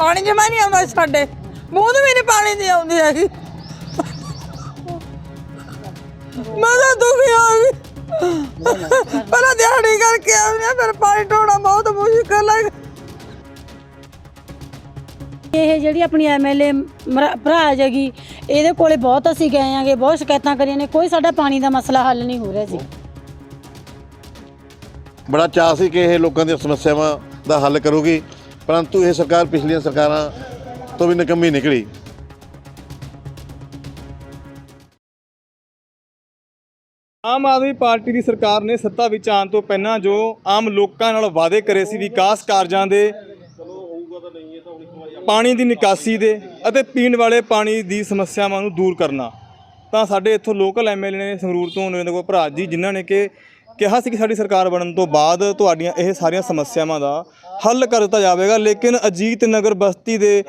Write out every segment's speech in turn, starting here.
ਪਾਣੀ ਜਮਾ ਨਹੀਂ ਆਉਂਦਾ ਸਾਡੇ। ਬੂੰਦ ਵੀ ਨਹੀਂ ਪਾਣੀ ਦੀ ਆਉਂਦੀ ਹੈਗੀ। ਮੈਂ ਤਾਂ ਦੁਖੀ ਹੋ ਗਈ। ਪਹਿਲਾਂ ਦਿਹਾੜੀ ਕਰਕੇ ਆਉਂਦੇ ਆ ਫਿਰ ਪਾਣੀ ਢੋਣਾ ਬਹੁਤ ਮੁਸ਼ਕਲ ਹੈ। ਇਹ ਜਿਹੜੀ ਆਪਣੀ ਐਮਐਲਏ ਭਰਾ ਜਗੀ ਇਹਦੇ ਕੋਲੇ ਬਹੁਤ ਅਸੀਂ ਗਏ ਆਂਗੇ ਬਹੁਤ ਸ਼ਿਕਾਇਤਾਂ ਕਰੀਆਂ ਨੇ ਕੋਈ ਸਾਡਾ ਪਾਣੀ ਦਾ ਮਸਲਾ ਹੱਲ ਨਹੀਂ ਹੋ ਰਿਹਾ ਜੀ ਬੜਾ ਚਾਅ ਸੀ ਕਿ ਇਹ ਲੋਕਾਂ ਦੀਆਂ ਸਮੱਸਿਆਵਾਂ ਦਾ ਹੱਲ ਕਰੂਗੀ। ਪਰੰਤੂ ਇਹ ਸਰਕਾਰ ਪਿਛਲੀਆਂ ਸਰਕਾਰਾਂ ਤੋਂ ਵੀ ਨਿਕੰਮੀ ਨਿਕਲੀ। ਆਮ ਆਦਮੀ ਪਾਰਟੀ ਦੀ ਸਰਕਾਰ ਨੇ ਸੱਤਾ ਵਿੱਚ ਆਉਣ ਤੋਂ ਪਹਿਲਾਂ ਜੋ ਆਮ ਲੋਕਾਂ ਨਾਲ ਵਾਅਦੇ ਕਰੇ ਸੀ ਵਿਕਾਸ ਕਾਰਜਾਂ ਦੇ, ਪਾਣੀ ਦੀ ਨਿਕਾਸੀ ਦੇ ਅਤੇ ਪੀਣ ਵਾਲੇ ਪਾਣੀ ਦੀ ਸਮੱਸਿਆਵਾਂ ਨੂੰ ਦੂਰ ਕਰਨਾ, ਤਾਂ ਸਾਡੇ ਇੱਥੋਂ ਲੋਕਲ ਐਮਐਲਏ ਨੇ ਸੰਗਰੂਰ ਤੋਂ ਨਰਿੰਦਰ ਕੌਰ ਭਰਾਜ ਜੀ ਜਿਨ੍ਹਾਂ ਨੇ ਕਿ ਕਿਹਾ ਸੀ ਕਿ ਸਾਡੀ ਸਰਕਾਰ ਬਣਨ ਤੋਂ ਬਾਅਦ ਤੁਹਾਡੀਆਂ ਇਹ ਸਾਰੀਆਂ ਸਮੱਸਿਆਵਾਂ ਦਾ ਹੱਲ ਕਰ ਦਿੱਤਾ ਜਾਵੇਗਾ, ਲੇਕਿਨ ਅਜੀਤ ਨਗਰ ਬਸਤੀ ਦੇ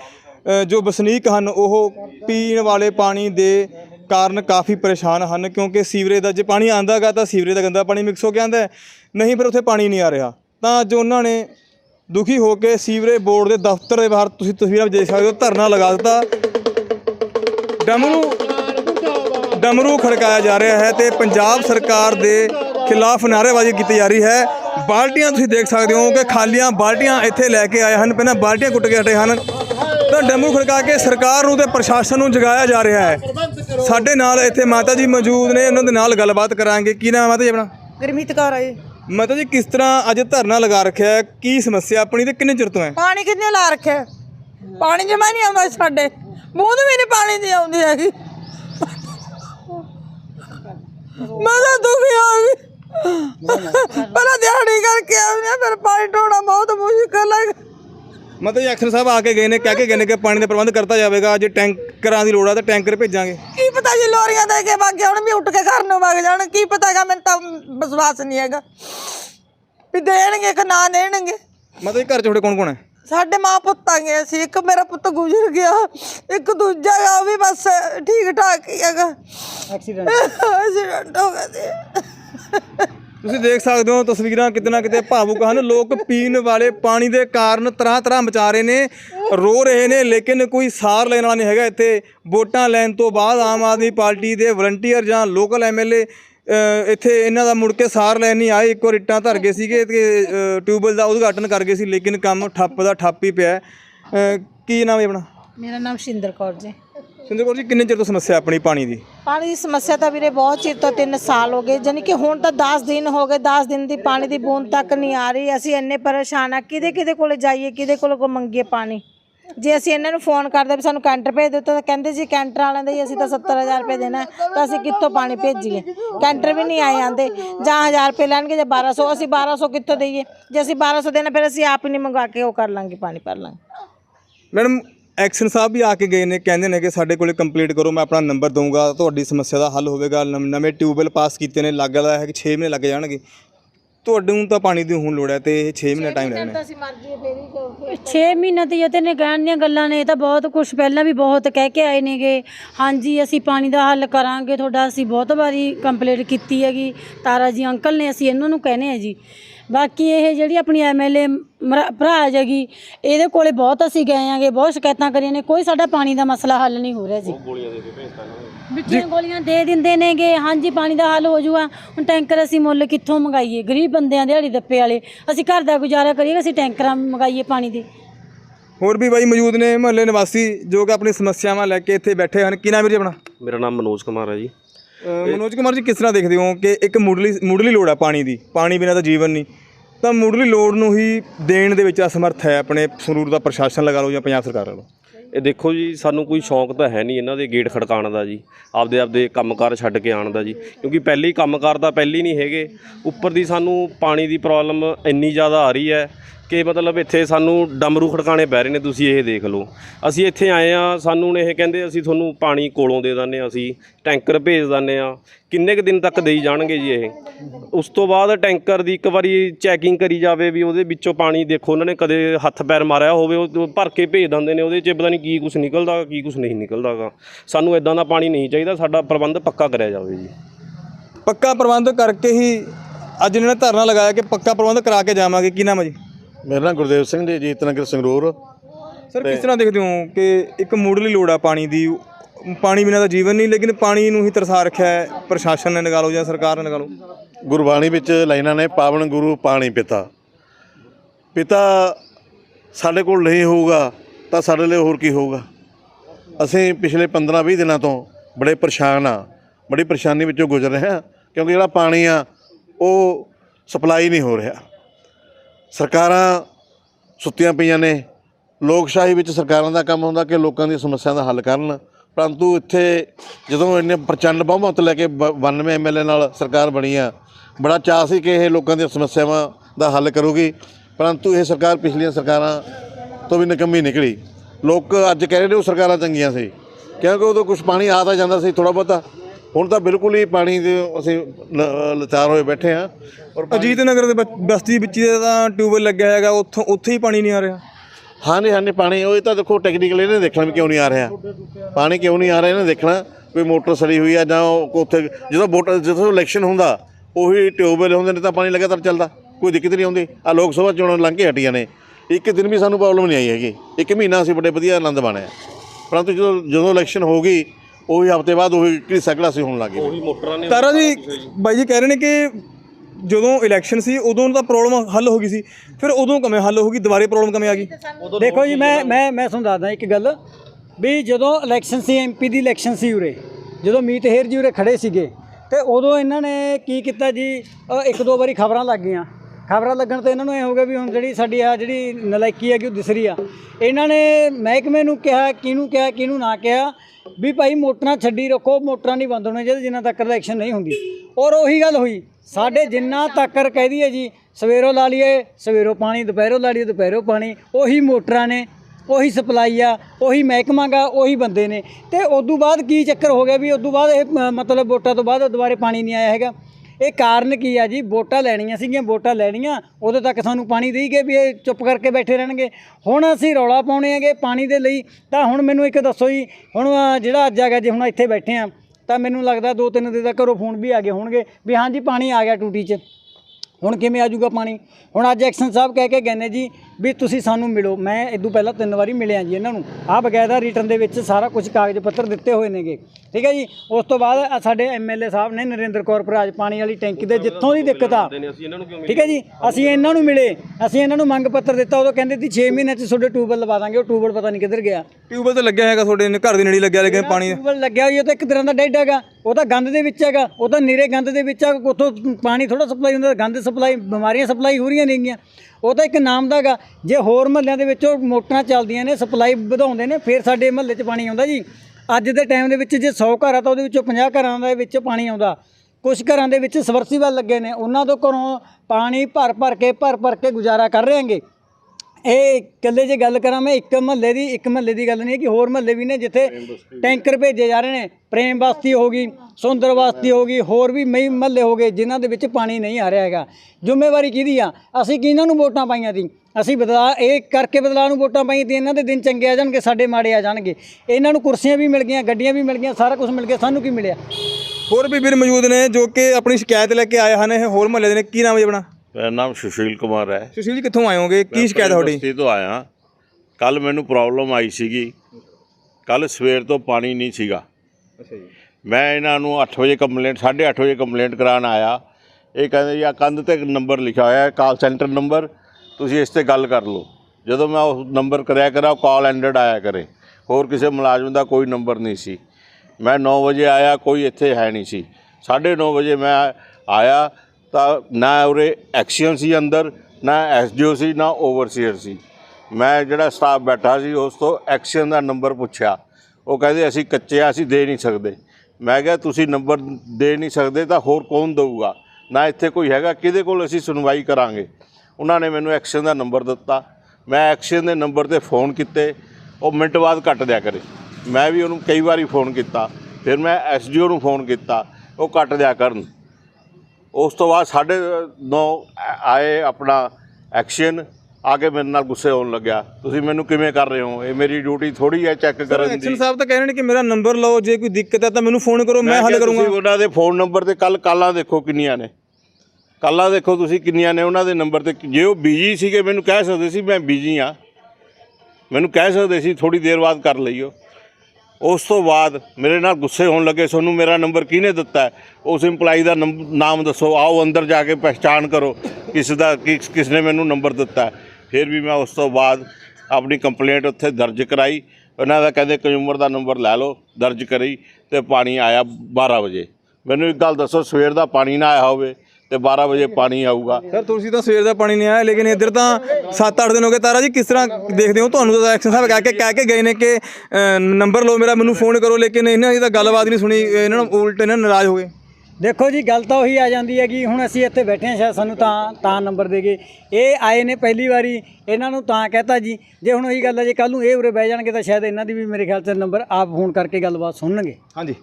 ਜੋ ਵਸਨੀਕ ਹਨ, ਉਹ ਪੀਣ ਵਾਲੇ ਪਾਣੀ ਦੇ ਕਾਰਨ ਕਾਫੀ ਪਰੇਸ਼ਾਨ ਹਨ, ਕਿਉਂਕਿ ਸੀਵਰੇਜ ਦਾ ਜੇ ਪਾਣੀ ਆਂਦਾ ਗਾ ਤਾਂ ਸੀਵਰੇਜ ਦਾ ਗੰਦਾ ਪਾਣੀ ਮਿਕਸ ਹੋ ਕੇ ਆਂਦਾ ਨਹੀਂ, ਫਿਰ ਉੱਥੇ ਪਾਣੀ ਨਹੀਂ ਆ ਰਿਹਾ। ਤਾਂ ਜੋ ਉਹਨਾਂ ਨੇ ਦੁਖੀ ਹੋ ਕੇ ਸੀਵਰੇਜ ਬੋਰਡ ਦੇ ਦਫ਼ਤਰ ਦੇ ਬਾਹਰ ਤੁਸੀਂ ਤਸਵੀਰਾਂ ਵਿੱਚ ਦੇਖ ਸਕਦੇ ਹੋ, ਧਰਨਾ ਲਗਾ ਦਿੱਤਾ। ਡਮਰੂ ਡਮਰੂ ਖੜਕਾਇਆ ਜਾ ਰਿਹਾ ਹੈ ਤੇ ਪੰਜਾਬ ਸਰਕਾਰ ਦੇ ਖਿਲਾਫ ਨਾਅਰੇਬਾਜ਼ੀ ਕੀਤੀ ਜਾ ਰਹੀ ਹੈ। ਬਾਲਟੀਆਂ ਤੁਸੀਂ ਦੇਖ ਸਕਦੇ ਹੋ ਕਿ ਖਾਲੀਆਂ ਬਾਲਟੀਆਂ ਇੱਥੇ ਲੈ ਕੇ ਆਏ ਹਨ ਪਹਿਲਾਂ ਬਾਲਟੀਆਂ ਕੁੱਟ ਕੇ ਹਟੇ ਹਨ। ਤਾਂ ਡਮਰੂ ਖੜਕਾ ਕੇ ਸਰਕਾਰ ਨੂੰ ਤੇ ਪ੍ਰਸ਼ਾਸਨ ਨੂੰ ਜਗਾਇਆ ਜਾ ਰਿਹਾ ਹੈ। ਸਾਡੇ ਨਾਲ ਇੱਥੇ ਮਾਤਾ ਜੀ ਮੌਜੂਦ ਨੇ ਉਹਨਾਂ ਦੇ ਨਾਲ ਗੱਲਬਾਤ ਕਰਾਂਗੇ। ਕੀ ਨਾਮ ਹੈ ਮਾਤਾ ਜੀ ਆਪਣਾ? ਗੁਰਮੀਤ ਕੌਰ ਆਏ ਮਾਤਾ ਜੀ ਕਿਸ ਤਰ੍ਹਾਂ ਅੱਜ ਧਰਨਾ ਲਗਾ ਰੱਖਿਆ ਹੈ? ਕੀ ਸਮੱਸਿਆ ਆਪਣੀ ਤੇ ਕਿੰਨੇ ਚਿਰ ਤੋਂ ਹੈ? ਪਾਣੀ ਕਿੰਨੇ ਲਾ ਰੱਖਿਆ? ਪਾਣੀ ਜਮਾ ਨਹੀਂ ਆਉਂਦਾ ਸਾਡੇ। ਬੂੰਦ ਵੀ ਨਹੀਂ ਪਾਣੀ ਦੀ ਆਉਂਦੀ ਹੈਗੀ। ਮੈਂ ਤਾਂ ਦੁਖੀ ਹੋ ਗਈ। ਪਹਿਲਾਂ ਦਿਹਾੜੀ ਕਰਕੇ ਆਉਂਦੇ ਆ ਫਿਰ ਪਾਣੀ ਢੋਣਾ ਬਹੁਤ ਮੁਸ਼ਕਲ ਹੈ ਮਾਤਾ ਜੀ ਅਕਸਰ ਸਾਹਿਬ ਆ ਕੇ ਗਏ ਨੇ ਕਹਿ ਕੇ ਗਏ ਨੇ ਕਿ ਪਾਣੀ ਦਾ ਪ੍ਰਬੰਧ ਕਰਤਾ ਜਾਵੇਗਾ ਜੇ ਟੈਂਕਰਾਂ ਦੀ ਲੋੜ ਆ ਤਾਂ ਟੈਂਕਰ ਭੇਜਾਂਗੇ। ਕੀ ਪਤਾ ਜੀ ਲੋਰੀਆਂ ਦੇ ਕੇ ਵਗ ਹੁਣ ਵੀ ਉੱਠ ਕੇ ਘਰ ਨੂੰ ਵਗ ਜਾਣ ਕੀ ਪਤਾਗਾ ਮੈਨੂੰ ਤਾਂ ਵਿਸ਼ਵਾਸ ਨਹੀਂ ਹੈਗਾ। ਵੀ ਦੇਣਗੇ ਕਿ ਨਾ ਦੇਣਗੇ? ਮਾਤਾ ਜੀ ਘਰ ਚ ਤੁਹਾਡੇ ਕੌਣ ਕੌਣ ਹੈ? ਸਾਡੇ ਮਾਂ ਪੁੱਤ ਆਂਗੇ ਅਸੀਂ ਇੱਕ ਮੇਰਾ ਪੁੱਤ ਗੁਜ਼ਰ ਗਿਆ ਇੱਕ ਦੂਜਾ ਉਹ ਵੀ ਬਸ ਠੀਕ ਠਾਕ ਹੀ ਹੈਗਾ। ਐਕਸੀਡੈਂਟ ਐਕਸੀਡੈਂਟ ਹੋ ਗਿਆ ਸੀ। ਤੁਸੀਂ ਦੇਖ ਸਕਦੇ ਹੋ ਤਸਵੀਰਾਂ ਕਿਤੇ ਨਾ ਕਿਤੇ ਭਾਵੁਕ ਹਨ। ਲੋਕ ਪੀਣ ਵਾਲੇ ਪਾਣੀ ਦੇ ਕਾਰਨ ਤਰ੍ਹਾਂ ਤਰ੍ਹਾਂ ਮਚਾ ਰਹੇ ਨੇ ਰੋ ਰਹੇ ਨੇ ਲੇਕਿਨ ਕੋਈ ਸਾਰ ਲੈਣ ਵਾਲਾ ਨਹੀਂ ਹੈਗਾ ਇੱਥੇ। ਵੋਟਾਂ ਲੈਣ ਤੋਂ ਬਾਅਦ ਆਮ ਆਦਮੀ ਪਾਰਟੀ ਦੇ ਵਲੰਟੀਅਰ ਜਾਂ ਲੋਕਲ ਐਮਐਲਏ ਇੱਥੇ ਇਹਨਾਂ ਦਾ ਮੁੜ ਕੇ ਸਾਰ ਲੈਣ ਨਹੀਂ ਆਏ। ਇੱਕ ਵਾਰ ਇੱਟਾਂ ਧਰ ਗਏ ਸੀਗੇ ਤੇ ਅ, ਟਿਊਬਵੈੱਲ ਦਾ ਉਦਘਾਟਨ ਕਰ ਗਏ ਸੀ ਲੇਕਿਨ ਕੰਮ ਠੱਪ ਦਾ ਠੱਪ ਹੀ ਪਿਆ। ਕੀ ਨਾਮ ਹੈ ਆਪਣਾ? ਮੇਰਾ ਨਾਮ ਸ਼ਿੰਦਰ ਕੌਰ ਜੀ। ਸਿੰਦਰ ਕੌਰ ਜੀ ਕਿੰਨੇ ਚਿਰ ਤੋਂ ਸਮੱਸਿਆ ਆਪਣੀ ਪਾਣੀ ਦੀ? ਪਾਣੀ ਦੀ ਸਮੱਸਿਆ ਤਾਂ ਵੀਰੇ ਬਹੁਤ ਚਿਰ ਤੋਂ 3 ਸਾਲ ਹੋ ਗਏ ਜਾਨੀ ਕਿ ਹੁਣ ਤਾਂ 10 ਦਿਨ ਹੋ ਗਏ 10 ਦਿਨ ਦੀ ਪਾਣੀ ਦੀ ਬੂੰਦ ਤੱਕ ਨਹੀਂ ਆ ਰਹੀ। ਅਸੀਂ ਇੰਨੇ ਪਰੇਸ਼ਾਨ ਆ ਕਿਹਦੇ ਕਿਹਦੇ ਕੋਲੇ ਜਾਈਏ ਕਿਹਦੇ ਕੋਲ ਕੋ ਮੰਗੀਏ ਪਾਣੀ? ਜੇ ਅਸੀਂ ਇਹਨਾਂ ਨੂੰ ਫੋਨ ਕਰਦੇ ਵੀ ਸਾਨੂੰ ਕੈਂਟਰ ਭੇਜ ਦਿਓ ਤਾਂ ਕਹਿੰਦੇ ਜੀ ਕੈਂਟਰ ਵਾਲਿਆਂ ਦਾ ਹੀ ਅਸੀਂ ਤਾਂ 70000 ਰੁਪਏ ਦੇਣਾ ਤਾਂ ਅਸੀਂ ਕਿੱਥੋਂ ਪਾਣੀ ਭੇਜੀਏ? ਕੈਂਟਰ ਵੀ ਨਹੀਂ ਆਏ ਆਂਦੇ ਜਾਂ 1000 ਰੁਪਏ ਲੈਣਗੇ ਜਾਂ 1200 ਅਸੀਂ 1200 ਕਿੱਥੋਂ ਦਈਏ? ਜੇ ਅਸੀਂ 1200 ਦੇਣਾ ਫਿਰ ਅਸੀਂ ਆਪ ਹੀ ਨਹੀਂ ਮੰਗਵਾ ਕੇ ਉਹ ਕਰ ਲਾਂਗੇ ਪਾਣੀ ਭਰ ਲਾਂਗੇ। ਮੈਡਮ ਐਕਸ਼ਨ ਸਾਹਿਬ ਵੀ ਆ ਕੇ ਗਏ ਨੇ ਕਹਿੰਦੇ ਨੇ ਕਿ ਸਾਡੇ ਕੋਲੇ ਕੰਪਲੀਟ ਕਰੋ ਮੈਂ ਆਪਣਾ ਨੰਬਰ ਦਊਂਗਾ ਤੁਹਾਡੀ ਸਮੱਸਿਆ ਦਾ ਹੱਲ ਹੋਵੇਗਾ ਨਮ- ਨਵੇਂ ਟਿਊਬਵੈਲ ਪਾਸ ਕੀਤੇ ਨੇ ਲੱਗਦਾ ਹੈ ਕਿ 6 ਮਹੀਨੇ ਲੱਗ ਜਾਣਗੇ। ਤੁਹਾਡੇ ਨੂੰ ਤਾਂ ਪਾਣੀ ਦੀ ਹੁਣ ਲੋੜ ਹੈ ਤੇ ਇਹ 6 ਮਹੀਨੇ ਟਾਈਮ ਲੈਣਾ ਹੀ। 6 ਮਹੀਨੇ ਤੇ ਨੇ ਕਹਿਣ ਦੀਆਂ ਗੱਲਾਂ ਨੇ ਇਹ ਤਾਂ ਬਹੁਤ ਕੁਝ ਪਹਿਲਾਂ ਵੀ ਬਹੁਤ ਕਹਿ ਕੇ ਆਏ ਨੇਗੇ। ਹਾਂਜੀ ਅਸੀਂ ਪਾਣੀ ਦਾ ਹੱਲ ਕਰਾਂਗੇ ਤੁਹਾਡਾ ਅਸੀਂ ਬਹੁਤ ਵਾਰੀ ਕੰਪਲੀਟ ਕੀਤੀ ਹੈਗੀ। ਤਾਰਾ ਜੀ ਅੰਕਲ ਨੇ ਅਸੀਂ ਇਹਨਾਂ ਨੂੰ ਕਹਿੰਦੇ ਆ ਜੀ। ਬਾਕੀ ਇਹ ਜਿਹੜੀ ਆਪਣੀ ਐਮਐਲਏ ਭਰਾ ਜਗੀ ਇਹਦੇ ਕੋਲੇ ਬਹੁਤ ਅਸੀਂ ਗਏ ਆਂਗੇ ਬਹੁਤ ਸ਼ਿਕਾਇਤਾਂ ਕਰੀਆਂ ਨੇ ਕੋਈ ਸਾਡਾ ਪਾਣੀ ਦਾ ਮਸਲਾ ਹੱਲ ਨਹੀਂ ਹੋ ਰਿਹਾ ਜੀ। ਵਿੱਚੀਆਂ ਗੋਲੀਆਂ ਦੇ ਦਿੰਦੇ ਨੇਗੇ ਹਾਂਜੀ ਪਾਣੀ ਦਾ ਹੱਲ ਹੋ ਜਾਊਗਾ ਹੁਣ ਟੈਂਕਰ ਅਸੀਂ ਮੁੱਲ ਕਿੱਥੋਂ ਮੰਗਾਈਏ? ਗਰੀਬ ਬੰਦਿਆਂ ਦਿਹਾੜੀ ਦੱਪੇ ਵਾਲੇ ਅਸੀਂ ਘਰ ਦਾ ਗੁਜ਼ਾਰਾ ਕਰੀਏ ਅਸੀਂ ਟੈਂਕਰਾਂ ਮੰਗਾਈਏ ਪਾਣੀ ਦੇ। ਹੋਰ ਵੀ ਬਾਈ ਮੌਜੂਦ ਨੇ ਮਹੱਲੇ ਨਿਵਾਸੀ ਜੋ ਕਿ ਆਪਣੀ ਸਮੱਸਿਆਵਾਂ ਲੈ ਕੇ ਇੱਥੇ ਬੈਠੇ ਹਨ। ਕੀ ਨਾਮ ਵੀਰ ਜੀ ਆਪਣਾ? ਮੇਰਾ ਨਾਮ ਮਨੋਜ ਕੁਮਾਰ ਹੈ ਜੀ। ਮਨੋਜ ਕੁਮਾਰ ਜੀ, ਕਿਸ ਤਰ੍ਹਾਂ ਦੇਖਦੇ ਹੋ ਕਿ ਇੱਕ ਮੁੱਢਲੀ ਮੁੱਢਲੀ ਲੋੜ ਹੈ ਪਾਣੀ ਦੀ? ਪਾਣੀ ਬਿਨਾਂ ਤਾਂ ਜੀਵਨ ਨਹੀਂ। ਤਾਂ ਮੁੱਢਲੀ ਲੋੜ ਨੂੰ ਹੀ ਦੇਣ ਦੇ ਵਿੱਚ ਅਸਮਰਥ ਹੈ ਆਪਣੇ ਸੰਗਰੂਰ ਦਾ ਪ੍ਰਸ਼ਾਸਨ ਲਗਾ ਲਓ ਜਾਂ ਪੰਜਾਬ ਸਰਕਾਰ ਲਗਾ ਲਓ? ਇਹ ਦੇਖੋ ਜੀ, ਸਾਨੂੰ ਕੋਈ ਸ਼ੌਂਕ ਤਾਂ ਹੈ ਨਹੀਂ ਇਹਨਾਂ ਦੇ ਗੇਟ ਖੜਕਾਉਣ ਦਾ ਜੀ, ਆਪਦੇ ਆਪਦੇ ਕੰਮਕਾਰ ਛੱਡ ਕੇ ਆਉਣ ਦਾ ਜੀ, ਕਿਉਂਕਿ ਪਹਿਲੇ ਹੀ ਕੰਮਕਾਰ ਤਾਂ ਪਹਿਲੇ ਨਹੀਂ ਹੈਗੇ। ਉੱਪਰ ਦੀ ਸਾਨੂੰ ਪਾਣੀ ਦੀ ਪ੍ਰੋਬਲਮ ਇੰਨੀ ਜ਼ਿਆਦਾ ਆ ਰਹੀ ਹੈ ਕਿ ਮਤਲਬ ਇੱਥੇ ਸਾਨੂੰ ਡਮਰੂ ਖੜਕਾਣੇ ਪੈ ਰਹੇ ਨੇ, ਤੁਸੀਂ ਇਹ ਦੇਖ ਲਓ। ਅਸੀਂ ਇੱਥੇ ਆਏ ਆ ਸਾਨੂੰ ਹੁਣ ਇਹ ਕਹਿੰਦੇ ਅਸੀਂ ਤੁਹਾਨੂੰ ਪਾਣੀ ਕੋਲੋਂ ਦੇ ਦਿੰਦੇ ਹਾਂ, ਅਸੀਂ ਟੈਂਕਰ ਭੇਜ ਦਿੰਦੇ ਆ ਕਿੰਨੇ ਕੁ ਦਿਨ ਤੱਕ ਦੇਈ ਜਾਣਗੇ ਜੀ ਇਹ? ਉਸ ਤੋਂ ਬਾਅਦ ਟੈਂਕਰ ਦੀ ਇੱਕ ਵਾਰੀ ਚੈਕਿੰਗ ਕਰੀ ਜਾਵੇ ਵੀ ਉਹਦੇ ਵਿੱਚੋਂ ਪਾਣੀ, ਦੇਖੋ ਉਹਨਾਂ ਨੇ ਕਦੇ ਹੱਥ ਪੈਰ ਮਾਰਿਆ ਹੋਵੇ, ਉਹ ਭਰ ਕੇ ਭੇਜ ਦਿੰਦੇ ਨੇ, ਉਹਦੇ 'ਚ ਪਤਾ ਨਹੀਂ ਕੀ ਕੁਝ ਨਿਕਲਦਾ, ਕੀ ਕੁਝ ਨਹੀਂ ਨਿਕਲਦਾਗਾ। ਸਾਨੂੰ ਇਦਾਂ ਦਾ ਪਾਣੀ ਨਹੀਂ ਚਾਹੀਦਾ, ਸਾਡਾ ਪ੍ਰਬੰਧ ਪੱਕਾ ਕਰਿਆ ਜਾਵੇ ਜੀ। ਪੱਕਾ ਪ੍ਰਬੰਧ ਕਰਕੇ ਹੀ ਅੱਜ ਇਹਨਾਂ ਨੇ ਧਰਨਾ ਲਗਾਇਆ ਕਿ ਪੱਕਾ ਪ੍ਰਬੰਧ ਕਰਾ ਕੇ ਜਾਵਾਂਗੇ। ਕੀ ਨਾਮ ਹੈ ਜੀ? ਮੇਰਾ ਨਾਮ ਗੁਰਦੇਵ ਸਿੰਘ ਜੀ ਜੀਤ ਨਗਰ ਸੰਗਰੂਰ। ਸਰ ਕਿਸ ਤਰ੍ਹਾਂ ਦੇਖਦੇ ਹੋ ਕਿ ਇੱਕ ਮੁੱਢਲੀ ਲੋੜ ਆ ਪਾਣੀ ਦੀ? ਪਾਣੀ ਬਿਨਾਂ ਤਾਂ ਜੀਵਨ ਨਹੀਂ ਲੇਕਿਨ ਪਾਣੀ ਨੂੰ ਹੀ ਤਰਸਾ ਰੱਖਿਆ ਹੈ ਪ੍ਰਸ਼ਾਸਨ ਨੇ ਲਗਾ ਲਓ ਜਾਂ ਸਰਕਾਰ ਨੇ ਲਗਾ ਲਓ ਗੁਰਬਾਣੀ ਵਿੱਚ ਲਾਈਨਾਂ ਨੇ ਪਾਵਨ ਗੁਰੂ ਪਾਣੀ ਪਿਤਾ। ਪਿਤਾ ਸਾਡੇ ਕੋਲ ਨਹੀਂ ਹੋਊਗਾ ਤਾਂ ਸਾਡੇ ਲਈ ਹੋਰ ਕੀ ਹੋਊਗਾ? ਅਸੀਂ ਪਿਛਲੇ 15-20 ਦਿਨਾਂ ਤੋਂ ਬੜੇ ਪਰੇਸ਼ਾਨ ਆ ਬੜੀ ਪਰੇਸ਼ਾਨੀ ਵਿੱਚੋਂ ਗੁਜ਼ਰ ਰਹੇ ਹਾਂ ਕਿਉਂਕਿ ਜਿਹੜਾ ਪਾਣੀ ਆ ਉਹ ਸਪਲਾਈ ਨਹੀਂ ਹੋ ਰਿਹਾ। ਸਰਕਾਰਾਂ ਸੁੱਤੀਆਂ ਪਈਆਂ ਨੇ। ਲੋਕਸ਼ਾਹੀ ਵਿੱਚ ਸਰਕਾਰਾਂ ਦਾ ਕੰਮ ਹੁੰਦਾ ਕਿ ਲੋਕਾਂ ਦੀਆਂ ਸਮੱਸਿਆ ਦਾ ਹੱਲ ਕਰਨ। ਪਰੰਤੂ ਇੱਥੇ ਜਦੋਂ ਇੰਨੇ ਪ੍ਰਚੰਡ ਬਹੁਮਤ ਲੈ ਕੇ ਬ- 92 ਐਮਐਲਏ ਨਾਲ ਸਰਕਾਰ ਬਣੀ ਆ, ਬੜਾ ਚਾਅ ਸੀ ਕਿ ਇਹ ਲੋਕਾਂ ਦੀਆਂ ਸਮੱਸਿਆਵਾਂ ਦਾ ਹੱਲ ਕਰੂਗੀ। ਪਰੰਤੂ ਇਹ ਸਰਕਾਰ ਪਿਛਲੀਆਂ ਸਰਕਾਰਾਂ ਤੋਂ ਵੀ ਨਿਕੰਮੀ ਨਿਕਲੀ। ਲੋਕ ਅੱਜ ਕਹਿ ਰਹੇ ਨੇ ਉਹ ਸਰਕਾਰਾਂ ਚੰਗੀਆਂ ਸੀ। ਕਿਉਂਕਿ ਉਦੋਂ ਕੁਝ ਪਾਣੀ ਆ ਤਾਂ ਜਾਂਦਾ ਸੀ ਥੋੜਾ ਬਹੁਤਾ। ਹੁਣ ਤਾਂ ਬਿਲਕੁਲ ਹੀ ਪਾਣੀ ਦੇ ਅਸੀਂ ਲ- ਲਾਚਾਰ ਹੋਏ ਬੈਠੇ ਆ ਔਰ ਅਜੀਤ ਨਗਰ ਦੇ ਬਸਤੀ ਵਿੱਚ ਹੀ ਤਾਂ ਟਿਊਬਵੈਲ ਲੱਗਿਆ ਹੈਗਾ ਉੱਥੋਂ ਉੱਥੇ ਹੀ ਪਾਣੀ ਨਹੀਂ ਆ ਰਿਹਾ। ਹਾਂਜੀ ਹਾਂਜੀ ਪਾਣੀ ਉਹ ਇਹ ਤਾਂ ਦੇਖੋ ਟੈਕਨੀਕਲ ਇਹਨੇ ਦੇਖਣਾ ਵੀ ਕਿਉਂ ਨਹੀਂ ਆ ਰਿਹਾ। ਪਾਣੀ ਕਿਉਂ ਨਹੀਂ ਆ ਰਿਹਾ ਇਹਨੇ ਦੇਖਣਾ ਕੋਈ ਮੋਟਰ ਸੜੀ ਹੋਈ ਆ ਜਾਂ ਉਹ ਉੱਥੇ ਜਦੋਂ ਵੋਟਰ ਜਦੋਂ ਇਲੈਕਸ਼ਨ ਹੁੰਦਾ ਉਹੀ ਟਿਊਬਵੈਲ ਹੁੰਦੇ ਨੇ ਤਾਂ ਪਾਣੀ ਲਗਾਤਾਰ ਚੱਲਦਾ ਕੋਈ ਦਿੱਕਤ ਨਹੀਂ ਆਉਂਦੀ। ਆ ਲੋਕ ਸਭਾ ਚੋਣਾਂ ਲੰਘ ਕੇ ਹਟੀਆਂ ਨੇ। ਇੱਕ ਦਿਨ ਵੀ ਸਾਨੂੰ ਪ੍ਰੋਬਲਮ ਨਹੀਂ ਆਈ ਹੈਗੀ। ਇੱਕ ਮਹੀਨਾ ਅਸੀਂ ਬੜੇ ਵਧੀਆ ਆਨੰਦ ਮਾਣਿਆ। ਪਰੰਤੂ ਜਦੋਂ ਜਦੋਂ ਇਲੈਕਸ਼ਨ ਹੋ ਗਈ ਉਹੀ ਹਫ਼ਤੇ ਬਾਅਦ ਉਹੀ ਕਿਹੜੀ ਸਗੜਾ ਸੀ ਹੋਣ ਲੱਗ ਗਈ ਤਾਰਾ ਜੀ ਬਾਈ ਜੀ ਕਹਿ ਰਹੇ ਨੇ ਕਿ ਜਦੋਂ ਇਲੈਕਸ਼ਨ ਸੀ ਉਦੋਂ ਤਾਂ ਪ੍ਰੋਬਲਮ ਹੱਲ ਹੋ ਗਈ ਸੀ। ਫਿਰ ਉਦੋਂ ਕਿਵੇਂ ਹੱਲ ਹੋ ਗਈ? ਦੁਬਾਰੇ ਪ੍ਰੋਬਲਮ ਕਿਵੇਂ ਆ ਗਈ? ਦੇਖੋ ਜੀ ਮੈਂ ਮੈਂ ਮੈਂ ਤੁਹਾਨੂੰ ਦੱਸਦਾ ਇੱਕ ਗੱਲ। ਵੀ ਜਦੋਂ ਇਲੈਕਸ਼ਨ ਸੀ ਐਮਪੀ ਦੀ ਇਲੈਕਸ਼ਨ ਸੀ ਉਰੇ ਜਦੋਂ ਮੀਤ ਹੇਰ ਜੀ ਉਰੇ ਖੜੇ ਸੀਗੇ ਤੇ ਉਦੋਂ ਇਹਨਾਂ ਨੇ ਕੀ ਕੀਤਾ ਜੀ? ਅ, ਇੱਕ ਦੋ ਵਾਰੀ ਖਬਰਾਂ ਲੱਗ ਗਈਆਂ। ਖਬਰਾਂ ਲੱਗਣ ਤੇ ਇਹਨਾਂ ਨੂੰ ਇਹ ਹੋ ਗਿਆ ਵੀ ਹੁਣ ਜਿਹੜੀ ਸਾਡੀ ਆ ਜਿਹੜੀ ਨਲਾਇਕੀ ਹੈਗੀ ਉਹ ਦਿਸ ਰਹੀ ਆ। ਇਹਨਾਂ ਨੇ ਮਹਿਕਮੇ ਨੂੰ ਕਿਹਾ, ਕਿਹਨੂੰ ਕਿਹਾ, ਕਿਹਨੂੰ ਨਾ ਕਿਹਾ ਵੀ ਭਾਈ ਮੋਟਰਾਂ ਛੱਡੀ ਰੱਖੋ, ਮੋਟਰਾਂ ਨਹੀਂ ਬੰਦ ਹੋਣੀਆਂ ਚਾਹੀਦੀਆਂ, ਜਿੰਨਾ ਤੱਕ ਇਲੈਕਸ਼ਨ ਨਹੀਂ ਹੁੰਦੀ। ਔਰ ਉਹੀ ਗੱਲ ਹੋਈ, ਸਾਡੇ ਜਿੰਨਾ ਤੱਕਰ ਕਹਿ ਦਈਏ ਜੀ, ਸਵੇਰੋਂ ਲਾ ਲਈਏ, ਸਵੇਰੋਂ ਪਾਣੀ, ਦੁਪਹਿਰੋਂ ਲਾ ਲਈਏ, ਦੁਪਹਿਰੋਂ ਪਾਣੀ, ਉਹੀ ਮੋਟਰਾਂ ਨੇ, ਉਹੀ ਸਪਲਾਈ ਆ, ਉਹੀ ਮਹਿਕਮਾ ਗਾ, ਉਹੀ ਬੰਦੇ ਨੇ। ਤੇ ਤੋਂ ਬਾਅਦ ਕੀ ਚੱਕਰ ਹੋ ਗਿਆ ਵੀ ਉਦੋਂ ਬਾਅਦ ਇਹ ਮ- ਮਤਲਬ ਵੋਟਾਂ ਤੋਂ ਬਾਅਦ ਦੁਬਾਰੇ ਪਾਣੀ ਨਹੀਂ ਆਇਆ ਹੈਗਾ। ਇਹ ਕਾਰਨ ਕੀ ਆ ਜੀ? ਵੋਟਾਂ ਲੈਣੀਆਂ ਸੀਗੀਆਂ, ਵੋਟਾਂ ਲੈਣੀਆਂ, ਉਦੋਂ ਤੱਕ ਸਾਨੂੰ ਪਾਣੀ ਦੇਈ ਗਏ ਵੀ ਇਹ ਚੁੱਪ ਕਰਕੇ ਬੈਠੇ ਰਹਿਣਗੇ। ਹੁਣ ਅਸੀਂ ਰੌਲਾ ਪਾਉਣੇ ਹੈਗੇ ਪਾਣੀ ਦੇ ਲਈ, ਤਾਂ ਹੁਣ ਮੈਨੂੰ ਇੱਕ ਦੱਸੋ ਜੀ, ਹੁਣ ਜਿਹੜਾ ਅੱਜ ਹੈਗਾ ਜੀ, ਹੁਣ ਇੱਥੇ ਬੈਠੇ ਆ, ਤਾਂ ਮੈਨੂੰ ਲੱਗਦਾ ਦੋ ਤਿੰਨ ਦਿਨ ਤੱਕ ਘਰੋਂ ਫੋਨ ਵੀ ਆ ਗਏ ਹੋਣਗੇ ਵੀ ਹਾਂਜੀ, ਪਾਣੀ ਆ ਗਿਆ ਟੂਟੀ 'ਚ। ਹੁਣ ਕਿਵੇਂ ਆ ਜਾਊਗਾ ਪਾਣੀ? ਹੁਣ ਅੱਜ ਐਕਸ਼ਨ ਸਾਹਿਬ ਕਹਿ ਕੇ ਗਏ ਨੇ ਜੀ ਵੀ ਤੁਸੀਂ ਸਾਨੂੰ ਮਿਲੋ। ਮੈਂ ਇਦੋਂ ਪਹਿਲਾਂ ਤਿੰਨ ਵਾਰੀ ਮਿਲਿਆ ਜੀ ਇਹਨਾਂ ਨੂੰ। ਆਹ ਬਕਾਇਦਾ ਰਿਟਰਨ ਦੇ ਵਿੱਚ ਸਾਰਾ ਕੁਝ ਕਾਗਜ਼ ਪੱਤਰ ਦਿੱਤੇ ਹੋਏ ਨੇਗੇ। ਠੀਕ ਹੈ ਜੀ? ਉਸ ਤੋਂ ਬਾਅਦ ਸਾਡੇ ਐਮਐਲਏ ਸਾਹਿਬ ਨੇ ਨਰਿੰਦਰ ਕੌਰ ਭਰਾਜ ਪਾਣੀ ਵਾਲੀ ਟੈਂਕੀ ਦੇ ਜਿੱਥੋਂ ਦੀ ਦਿੱਕਤ ਆ। ਠੀਕ ਹੈ ਜੀ? ਅਸੀਂ ਇਹਨਾਂ ਨੂੰ ਮਿਲੇ। ਅਸੀਂ ਇਹਨਾਂ ਨੂੰ ਮੰਗ ਪੱਤਰ ਦਿੱਤਾ। ਉਦੋਂ ਕਹਿੰਦੇ ਸੀ 6 ਮਹੀਨਿਆਂ 'ਚ ਤੁਹਾਡੇ ਟਿਊਬਵੈੱਲ ਲਵਾ ਦਾਂਗੇ। ਉਹ ਟਿਊਬਵੈੱਲ ਪਤਾ ਨਹੀਂ ਕਿੱਧਰ ਗਿਆ। ਟਿਊਬਵੈਲ ਤਾਂ ਲੱਗਿਆ ਹੈਗਾ ਤੁਹਾਡੇ। ਘਰ ਦੇ ਨੇੜੇ ਲੱਗਿਆ ਲੇਕਿਨ ਪਾਣੀ ਟਿਊਬਵੈੱਲ ਲੱਗਿਆ ਹੋਈ ਉਹ ਤਾਂ ਇੱਕ ਤਰ੍ਹਾਂ ਦਾ ਡੈਡ ਹੈਗਾ। ਉਹ ਤਾਂ ਗੰਦ ਦੇ ਵਿੱਚ ਹੈਗਾ, ਉਹ ਤਾਂ ਨੀਰੇ ਗੰਦ ਦੇ ਵਿੱਚ ਆ, ਉੱਥੋਂ ਪਾਣੀ ਥੋੜਾ ਸਪਲਾਈ ਹੁੰਦਾ, ਗੰਦ ਸਪਲਾਈ ਬਿਮਾਰੀਆਂ ਸਪਲਾਈ ਹੋ ਰਹੀਆਂ ਨੇਗੀਆਂ। ਉਹ ਤਾਂ ਇੱਕ ਨਾਮ ਦਾ ਹੈਗਾ, ਜੇ ਹੋਰ ਮਹੱਲਿਆਂ ਦੇ ਵਿੱਚ ਉਹ ਮੋਟਰਾਂ ਚੱਲਦੀਆਂ ਨੇ ਸਪਲਾਈ ਵਧਾਉਂਦੇ ਨੇ, ਫਿਰ ਸਾਡੇ ਮਹੱਲੇ 'ਚ ਪਾਣੀ ਆਉਂਦਾ ਜੀ। ਅੱਜ ਦੇ ਟਾਈਮ ਦੇ ਵਿੱਚ ਜੇ 100 ਘਰ ਆ ਤਾਂ ਉਹਦੇ ਵਿੱਚੋਂ 50 ਘਰਾਂ ਦੇ ਵਿੱਚ ਪਾਣੀ ਆਉਂਦਾ। ਕੁਝ ਘਰਾਂ ਦੇ ਵਿੱਚ ਸਬਰਸੀਬਲ ਲੱਗੇ ਨੇ, ਉਹਨਾਂ ਤੋਂ ਘਰੋਂ ਪਾਣੀ ਭਰ ਭਰ ਕੇ ਭਰ ਭਰ ਕੇ ਗੁਜ਼ਾਰਾ ਕਰ ਰਹੇਗੇ ਇਹ ਇਕੱਲੇ ਜੇ ਗੱਲ ਕਰਾਂ ਮੈਂ ਇੱਕ ਮਹੱਲੇ ਦੀ ਇੱਕ ਮਹੱਲੇ ਦੀ ਗੱਲ ਨਹੀਂ ਹੈ ਕਿ ਹੋਰ ਮਹੱਲੇ ਵੀ ਨੇ ਜਿੱਥੇ ਟੈਂਕਰ ਭੇਜੇ ਜਾ ਰਹੇ ਨੇ। ਪ੍ਰੇਮ ਬਸਤੀ ਹੋ ਗਈ ਸੁੰਦਰ ਬਸਤੀ ਹੋ ਗਈ ਹੋਰ ਵੀ ਮਈ ਮਹੱਲੇ ਹੋ ਗਏ ਜਿਨ੍ਹਾਂ ਦੇ ਵਿੱਚ ਪਾਣੀ ਨਹੀਂ ਆ ਰਿਹਾ ਹੈਗਾ। ਜ਼ਿੰਮੇਵਾਰੀ ਕਿਹਦੀ ਆ? ਅਸੀਂ ਕਿਹਨਾਂ ਨੂੰ ਵੋਟਾਂ ਪਾਈਆਂ ਸੀ? ਅਸੀਂ ਬਦਲਾ ਇਹ ਕਰਕੇ ਬਦਲਾਅ ਨੂੰ ਵੋਟਾਂ ਪਾਈਆਂ ਸੀ ਇਹਨਾਂ ਦੇ ਦਿਨ ਚੰਗੇ ਆ ਜਾਣਗੇ ਸਾਡੇ ਮਾੜੇ ਆ ਜਾਣਗੇ। ਇਹਨਾਂ ਨੂੰ ਕੁਰਸੀਆਂ ਵੀ ਮਿਲ ਗਈਆਂ ਗੱਡੀਆਂ ਵੀ ਮਿਲ ਗਈਆਂ ਸਾਰਾ ਕੁਝ ਮਿਲ ਗਿਆ ਸਾਨੂੰ ਕੀ ਮਿਲਿਆ? ਹੋਰ ਵੀ ਵੀਰ ਮੌਜੂਦ ਨੇ ਜੋ ਕਿ ਆਪਣੀ ਸ਼ਿਕਾਇਤ ਲੈ ਕੇ ਆਏ ਹਨ ਇਹ ਹੋਰ ਮਹੱਲੇ ਦੇ ਨੇ ਕੀ ਨਾਮ ਹੈ ਜੀ ਆਪਣਾ? ਮੇਰਾ ਨਾਮ ਸੁਸ਼ੀਲ ਕੁਮਾਰ ਹੈ। ਸੁਸ਼ੀਲ ਜੀ ਕਿੱਥੋਂ ਆਏ ਹੋਗੇ? ਕੀ ਸ਼ਿਕਾਇਤ ਤੁਹਾਡੀ? ਬਸਤੀ ਤੋਂ ਆਇਆ। ਕੱਲ ਮੈਨੂੰ ਪ੍ਰੋਬਲਮ ਆਈ ਸੀਗੀ। ਕੱਲ ਸਵੇਰ ਤੋਂ ਪਾਣੀ ਨਹੀਂ ਸੀਗਾ। ਅੱਛਾ ਜੀ। ਮੈਂ ਇਹਨਾਂ ਨੂੰ 8 ਵਜੇ ਕੰਪਲੇਂਟ 8:30 ਵਜੇ ਕੰਪਲੇਂਟ ਕਰਾਉਣ ਆਇਆ। ਇਹ ਕਹਿੰਦੇ ਜੀ ਆ ਕੰਧ ਤੇ ਨੰਬਰ ਲਿਖਿਆ ਹੋਇਆ ਹੈ ਕਾਲ ਸੈਂਟਰ ਨੰਬਰ। ਤੁਸੀਂ ਇਸ ਤੇ ਗੱਲ ਕਰ ਲਓ। ਜਦੋਂ ਮੈਂ ਉਹ ਨੰਬਰ ਕਰਿਆ ਕਰਾ ਕਾਲ ਐਂਡਡ ਆਇਆ ਕਰੇ। ਹੋਰ ਕਿਸੇ ਮੁਲਾਜ਼ਮ ਦਾ ਕੋਈ ਨੰਬਰ ਨਹੀਂ ਸੀ। ਮੈਂ 9 ਵਜੇ ਆਇਆ ਕੋਈ ਇੱਥੇ ਹੈ ਨਹੀਂ ਸੀ। 9:30 ਵਜੇ ਮੈਂ ਆਇਆ। ਤਾਂ ਨਾ ਉਰੇ ਐਕਸ਼ਨ ਸੀ ਅੰਦਰ, ਨਾ ਐਸਡੀਓ ਸੀ, ਨਾ ਓਵਰਸੀਅਰ ਸੀ। ਮੈਂ ਜਿਹੜਾ ਸਟਾਫ ਬੈਠਾ ਸੀ, ਉਸ ਤੋਂ ਐਕਸ਼ਨ ਦਾ ਨੰਬਰ ਪੁੱਛਿਆ। ਉਹ ਕਹਿੰਦੇ, ਅਸੀਂ ਕੱਚੇ ਆ ਅਸੀਂ ਦੇ ਨਹੀਂ ਸਕਦੇ। ਮੈਂ ਕਿਹਾ, ਤੁਸੀਂ ਨੰਬਰ ਦੇ ਨਹੀਂ ਸਕਦੇ ਤਾਂ ਹੋਰ ਕੌਣ ਦੇਊਗਾ? ਨਾ ਇੱਥੇ ਕੋਈ ਹੈਗਾ, ਕਿਹਦੇ ਕੋਲ ਅਸੀਂ ਸੁਣਵਾਈ ਕਰਾਂਗੇ? ਉਹਨਾਂ ਨੇ ਮੈਨੂੰ ਐਕਸ਼ਨ ਦਾ ਨੰਬਰ ਦਿੱਤਾ। ਮੈਂ ਐਕਸ਼ਨ ਦੇ ਨੰਬਰ ਤੇ ਫੋਨ ਕੀਤੇ। ਉਹ ਮਿੰਟ ਬਾਅਦ ਕੱਟ ਦਿਆ ਕਰੇ। ਮੈਂ ਵੀ ਉਹਨੂੰ ਕਈ ਵਾਰੀ ਫੋਨ ਕੀਤਾ। ਫਿਰ ਮੈਂ ਐਸਡੀਓ ਨੂੰ ਫੋਨ ਕੀਤਾ। ਉਹ ਕੱਟ ਦਿਆ ਕਰਨ। ਉਸ ਤੋਂ ਬਾਅਦ ਸਾਡੇ ਨੌ ਆਏ ਆਪਣਾ ਐਕਸ਼ਨ। ਆ ਕੇ ਮੇਰੇ ਨਾਲ ਗੁੱਸੇ ਹੋਣ ਲੱਗਿਆ। ਤੁਸੀਂ ਮੈਨੂੰ ਕਿਵੇਂ ਕਰ ਰਹੇ ਹੋ? ਇਹ ਮੇਰੀ ਡਿਊਟੀ ਥੋੜੀ ਹੈ ਚੈੱਕ ਕਰਨ ਐਕਸ਼ਨ ਦੀ ਸਾਹਿਬ ਤਾਂ ਕਹਿ ਰਹੇ ਨੇ ਕਿ ਮੇਰਾ ਨੰਬਰ ਲਓ ਜੇ ਕੋਈ ਦਿੱਕਤ ਹੈ ਤਾਂ ਮੈਨੂੰ ਫੋਨ ਕਰੋ ਮੈਂ ਹੱਲ ਕਰੂੰਗਾ ਤੁਸੀਂ ਉਹਨਾਂ ਦੇ ਫੋਨ ਨੰਬਰ ਤੇ ਕੱਲ ਕਾਲਾਂ ਦੇਖੋ ਕਿੰਨੀਆਂ ਨੇ। ਕਾਲਾਂ ਦੇਖੋ ਤੁਸੀਂ ਕਿੰਨੀਆਂ ਨੇ ਉਹਨਾਂ ਦੇ ਨੰਬਰ ਤੇ। ਜੇ ਉਹ ਬਿਜ਼ੀ ਸੀਗੇ ਮੈਨੂੰ ਕਹਿ ਸਕਦੇ ਸੀ ਮੈਂ ਬਿਜ਼ੀ ਆ ਮੈਨੂੰ ਕਹਿ ਸਕਦੇ ਸੀ ਥੋੜੀ ਦੇਰ ਬਾਅਦ ਕਰ ਲਈਓ। ਉਸ ਤੋਂ ਬਾਅਦ ਮੇਰੇ ਨਾਲ ਗੁੱਸੇ ਹੋਣ ਲੱਗੇ ਤੁਹਾਨੂੰ ਮੇਰਾ ਨੰਬਰ ਕਿਹਨੇ ਦਿੱਤਾ ਉਸ ਇੰਪਲਾਈ ਦਾ ਨੰਬ- ਨਾਮ ਦੱਸੋ, ਆਓ ਅੰਦਰ ਜਾ ਕੇ ਪਹਿਚਾਣ ਕਰੋ ਕਿਸ ਦਾ, ਕਿਸ ਕਿਸ ਨੇ ਮੈਨੂੰ ਨੰਬਰ ਦਿੱਤਾ ਫਿਰ ਵੀ ਮੈਂ ਉਸ ਤੋਂ ਬਾਅਦ ਆਪਣੀ ਕੰਪਲੇਂਟ ਉੱਥੇ ਦਰਜ ਕਰਾਈ। ਉਹਨਾਂ ਦਾ ਕਹਿੰਦੇ ਕੰਜ਼ੂਮਰ ਦਾ ਨੰਬਰ ਲੈ ਲਓ। ਦਰਜ ਕਰੀ ਤੇ ਪਾਣੀ ਆਇਆ 12 ਵਜੇ। ਮੈਨੂੰ ਇੱਕ ਗੱਲ ਦੱਸੋ, ਸਵੇਰ ਦਾ ਪਾਣੀ ਨਾ ਆਇਆ ਹੋਵੇ ਤੇ 12 ਵਜੇ ਪਾਣੀ ਆਊਗਾ। ਸਰ ਤੁਸੀਂ ਤਾਂ ਸਵੇਰ ਦਾ ਪਾਣੀ ਨਹੀਂ ਆਇਆ ਲੇਕਿਨ ਇੱਧਰ ਤਾਂ 7-8 ਦਿਨ ਹੋ ਗਏ। ਤਾਰਾ ਜੀ ਕਿਸ ਤਰ੍ਹਾਂ ਦੇਖਦੇ ਹੋ? ਤੁਹਾਨੂੰ ਤਾਂ ਐਕਸ਼ਨ ਸਾਹਿਬ ਕਹਿ ਕੇ ਕਹਿ ਕੇ ਗਏ ਨੇ ਕਿ ਨੰਬਰ ਲਓ ਮੇਰਾ ਮੈਨੂੰ ਫੋਨ ਕਰੋ ਲੇਕਿਨ ਇਹਨਾਂ ਦੀ ਤਾਂ ਗੱਲਬਾਤ ਨਹੀਂ ਸੁਣੀ ਇਹਨਾਂ ਨੂੰ ਉਲਟ ਇਹਨਾਂ ਨਾਰਾਜ਼ ਹੋ ਗਏ। ਦੇਖੋ ਜੀ ਗੱਲ ਤਾਂ ਉਹੀ ਆ ਜਾਂਦੀ ਹੈ ਕਿ ਹੁਣ ਅਸੀਂ ਇੱਥੇ ਬੈਠੇ ਹਾਂ ਸ਼ਾਇਦ ਸਾਨੂੰ ਤਾਂ ਤਾਂ ਨੰਬਰ ਦੇ ਗਏ। ਇਹ ਆਏ ਨੇ ਪਹਿਲੀ ਵਾਰੀ ਇਹਨਾਂ ਨੂੰ ਤਾਂ ਕਹਤਾ ਜੀ। ਜੇ ਹੁਣ ਉਹੀ ਗੱਲ ਹੈ ਜੇ ਕੱਲ ਨੂੰ ਇਹ ਉਰੇ ਬਹਿ ਜਾਣਗੇ ਤਾਂ ਸ਼ਾਇਦ ਇਹਨਾਂ ਦੀ ਵੀ ਮੇਰੇ ਖਿਆਲ 'ਚ ਨੰਬਰ ਆਪ ਫੋਨ ਕਰਕੇ ਗੱਲਬਾਤ ਸੁਣਨਗੇ। ਹਾਂਜੀ।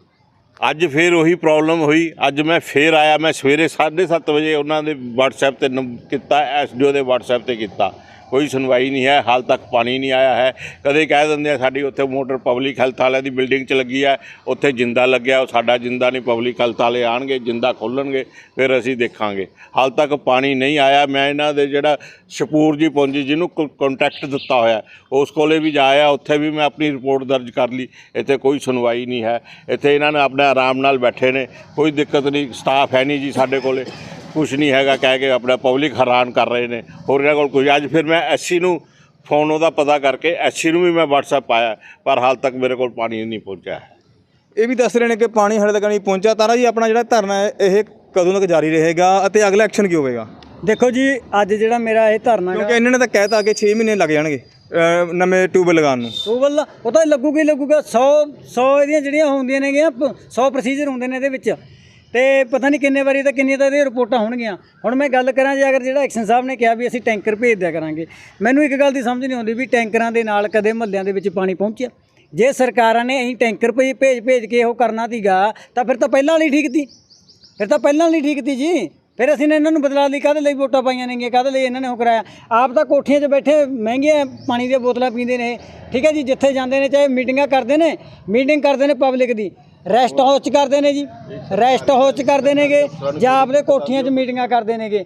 ਅੱਜ ਫੇਰ ਉਹੀ ਪ੍ਰੋਬਲਮ ਹੋਈ। ਅੱਜ ਮੈਂ ਫੇਰ ਆਇਆ, ਮੈਂ ਸਵੇਰੇ 7:30 ਵਜੇ ਉਹਨਾਂ ਦੇ WhatsApp ਤੇ ਨੰਬ- ਕੀਤਾ ਐਸਡੀਓ ਦੇ WhatsApp ਤੇ ਕੀਤਾ। ਕੋਈ ਸੁਣਵਾਈ ਨਹੀਂ ਹੈ, ਹਾਲ ਤੱਕ ਪਾਣੀ ਨਹੀਂ ਆਇਆ ਹੈ। ਕਦੇ ਕਹਿ ਦਿੰਦੇ ਆ, ਸਾਡੀ ਉੱਥੇ ਮੋਟਰ ਪਬਲਿਕ ਹੈਲਥ ਵਾਲਿਆਂ ਦੀ ਬਿਲਡਿੰਗ 'ਚ ਲੱਗੀ ਹੈ, ਉੱਥੇ ਜਿੰਦਾ ਲੱਗਿਆ, ਉਹ ਸਾਡਾ ਜਿੰਦਾ ਨਹੀਂ, ਪਬਲਿਕ ਹੈਲਥ ਵਾਲੇ ਆਣਗੇ, ਜਿੰਦਾ ਖੋਲਣਗੇ, ਫਿਰ ਅਸੀਂ ਦੇਖਾਂਗੇ। ਹਾਲ ਤੱਕ ਪਾਣੀ ਨਹੀਂ ਆਇਆ, ਮੈਂ ਇਹਨਾਂ ਦੇ ਜਿਹੜਾ ਸ਼ਪੂਰ ਜੀ ਪੁੰਜੀ ਜਿਹਨੂੰ ਕੰਟੈਕਟ ਦਿੱਤਾ ਹੋਇਆ ਉਸ ਕੋਲੇ ਵੀ ਜਾਇਆ, ਉੱਥੇ ਵੀ ਮੈਂ ਆਪਣੀ ਰਿਪੋਰਟ ਦਰਜ ਕਰ ਲਈ, ਇੱਥੇ ਕੋਈ ਸੁਣਵਾਈ ਨਹੀਂ ਹੈ। ਇੱਥੇ ਇਹਨਾਂ ਨੇ ਆਪਣੇ ਆਰਾਮ ਨਾਲ ਬੈਠੇ ਨੇ, ਕੋਈ ਦਿੱਕਤ ਨਹੀਂ ਸਟਾਫ ਹੈ ਨਹੀਂ ਜੀ ਸਾਡੇ ਕੋਲੇ। ਕੁਝ ਨਹੀਂ ਹੈਗਾ ਕਹਿ ਕੇ ਆਪਣਾ ਪਬਲਿਕ ਹੈਰਾਨ ਕਰ ਰਹੇ ਨੇ। ਹੋਰ ਇਹਨਾਂ ਕੋਲ ਕੁਝ ਅੱਜ ਫਿਰ ਮੈਂ ਐਸਸੀ ਨੂੰ ਫੋਨ ਉਹਦਾ ਪਤਾ ਕਰਕੇ ਐਸਸੀ ਨੂੰ ਵੀ ਮੈਂ WhatsApp ਪਾਇਆ ਪਰ ਹਾਲ ਤੱਕ ਮੇਰੇ ਕੋਲ ਪਾਣੀ ਨਹੀਂ ਪਹੁੰਚਿਆ। ਹੈ ਇਹ ਵੀ ਦੱਸ ਰਹੇ ਨੇ ਕਿ ਪਾਣੀ ਹਾਲੇ ਤੱਕ ਨਹੀਂ ਪਹੁੰਚਿਆ। ਤਾਰਾ ਜੀ ਆਪਣਾ ਜਿਹੜਾ ਧਰਨਾ ਹੈ ਇਹ ਕਦੋਂ ਤੱਕ ਜਾਰੀ ਰਹੇਗਾ ਅਤੇ ਅਗਲਾ ਐਕਸ਼ਨ ਕੀ ਹੋਵੇਗਾ? ਦੇਖੋ ਜੀ ਅੱਜ ਜਿਹੜਾ ਮੇਰਾ ਇਹ ਧਰਨਾ ਕਿਉਂਕਿ ਇਹਨਾਂ ਨੇ ਤਾਂ ਕਹਿਤਾ ਕਿ 6 ਮਹੀਨੇ ਲੱਗ ਜਾਣਗੇ ਨਵੇਂ ਟਿਊਬ ਲਗਾਉਣ ਨੂੰ। ਟੂਬਲ ਉਹ ਤਾਂ ਲੱਗੂਗਾ ਹੀ ਲੱਗੂਗਾ। 100 100 ਇਹਦੀਆਂ ਜਿਹੜੀਆਂ ਹੁੰਦੀਆਂ ਨੇਗੀਆਂ 100 ਪ੍ਰੋਸੀਜਰ ਹੁੰਦੇ ਨੇ ਇਹਦੇ ਵਿੱਚ। ਤੇ ਪਤਾ ਨਹੀਂ ਕਿੰਨੇ ਵਾਰੀ ਤਾਂ ਕਿੰਨੀਆਂ ਤਾਂ ਇਹਦੀਆਂ ਰਿਪੋਰਟਾਂ ਹੋਣਗੀਆਂ। ਹੁਣ ਮੈਂ ਗੱਲ ਕਰਾਂ ਜੇ ਅਗਰ ਜਿਹੜਾ ਐਕਸ਼ਨ ਸਾਹਿਬ ਨੇ ਕਿਹਾ ਵੀ ਅਸੀਂ ਟੈਂਕਰ ਭੇਜ ਦਿਆ ਕਰਾਂਗੇ, ਮੈਨੂੰ ਇੱਕ ਗੱਲ ਦੀ ਸਮਝ ਨਹੀਂ ਆਉਂਦੀ ਵੀ ਟੈਂਕਰਾਂ ਦੇ ਨਾਲ ਕਦੇ ਮਹੱਲਿਆਂ ਦੇ ਵਿੱਚ ਪਾਣੀ ਪਹੁੰਚਿਆ। ਜੇ ਸਰਕਾਰਾਂ ਨੇ ਅਸੀਂ ਟੈਂਕਰ ਭੇਜ ਭੇਜ ਭੇਜ ਕੇ ਉਹ ਕਰਨਾ ਸੀਗਾ, ਤਾਂ ਫਿਰ ਤਾਂ ਪਹਿਲਾਂ ਵਾਲੀ ਠੀਕ ਤੀ ਫਿਰ ਤਾਂ ਪਹਿਲਾਂ ਵਾਲੀ ਠੀਕ ਤੀ ਜੀ। ਫਿਰ ਅਸੀਂ ਨੇ ਇਹਨਾਂ ਨੂੰ ਬਦਲਾ ਲਈ ਕਾਹਦੇ ਲਈ ਵੋਟਾਂ ਪਾਈਆਂ ਨੇਗੀਆਂ, ਕਾਹਦੇ ਲਈ ਇਹਨਾਂ ਨੇ ਉਹ ਕਰਾਇਆ। ਆਪ ਤਾਂ ਕੋਠੀਆਂ 'ਚ ਬੈਠੇ ਮਹਿੰਗੀਆਂ ਪਾਣੀ ਦੀਆਂ ਬੋਤਲਾਂ ਪੀਂਦੇ ਨੇ। ਠੀਕ ਹੈ ਜੀ, ਜਿੱਥੇ ਜਾਂਦੇ ਨੇ, ਚਾਹੇ ਮੀਟਿੰਗਾਂ ਕਰਦੇ ਨੇ ਮੀਟਿੰਗ ਕਰਦੇ ਨੇ ਪਬਲਿਕ ਦੀ। ਰੈਸਟ ਹਾਊਸ 'ਚ ਕਰਦੇ ਨੇ ਜੀ। ਰੈਸਟ ਹਾਊਸ 'ਚ ਕਰਦੇ ਨੇਗੇ ਜਾਂ ਆਪਦੇ ਕੋਠੀਆਂ 'ਚ ਮੀਟਿੰਗਾਂ ਕਰਦੇ ਨੇਗੇ।